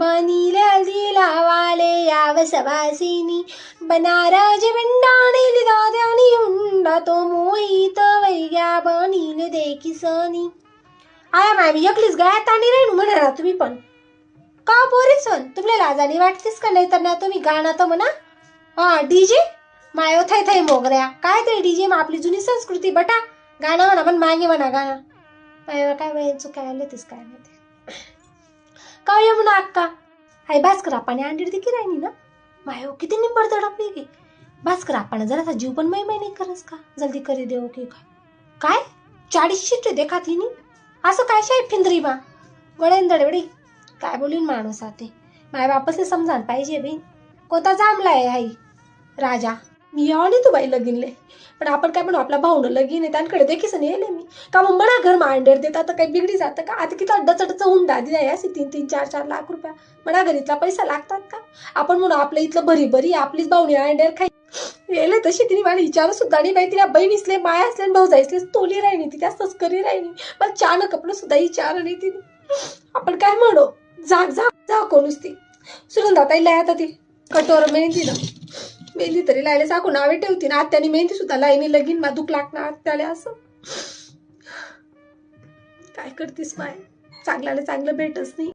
बनील हल्दी लावाले याव सवासिनी बनाराज विंडाणी दाद्यानी हुंडा तो मोहित वैग्या बनील देखी सनी आया मामी एकलीच गळ्यात आणि राहीन म्हणा तुम्ही पण का पोरी सन तुम्हाला लाजानी वाटतेस का नाही तर ना तुम्ही गाणं तर म्हणा हा डीजे मायो थै थै मोगऱ्या काय ते डीजे मग आपली जुनी संस्कृती बटा गाणं म्हणा पण मागे म्हणा गाणं काय वेळ काय आले तेच काय माहिती का यमुना ये अक्का. आई भास्कर आपण अंडीर देखील राहिली ना मायो हो, किती निंबर तडपली की भास्कर आपण जरासा जीव पण मै नाही करस का? जल्दी करी देऊ की काय काय? चाळीस शिट देखा हिनी असं काय शाय फिंदरी बा वळेन दडवडी. काय बोलीन माणूस आते? माय बापसले समजान पाहिजे बाई कोणता आहे आई राजा. मी यावं तू बाई लगीनले. पण आपण काय म्हणू आपला भाऊ लगीन आहे त्यांकडे देखीस नाही येले मी. का मग म्हणा घर मांडेर देतात तर काही बिगडी जातं का? आता किती अड्डाचड्डाचं हुंडा दिला असे तीन तीन चार चार लाख रुपया. म्हणा घरीतला पैसा लागतात का? आपण म्हणू आपलं इथलं भरी भरी आपलीच भाऊनी अंडेर खाई. येले तशी तिने मला विचारू सुद्धा नाही बाई तिला बहीण माया असले भाऊ जायसले तोली राहिली ती त्या तस्करी राहिली. मला चान कपडे सुद्धा विचार नाही तिने. आपण काय म्हणू? जाग जाग जा कोणूच ती सुगंधा ताईला आता ती. कटोर मेहंदी ना मेहंदी तरी लायले साकू नावे ठेवती ना. आत्याने मेहंदी सुद्धा लाईनी लगीन मा दुख लागणार आत्याला असं. काय करतीस माय चांगल्याला चांगलं भेटच नाही.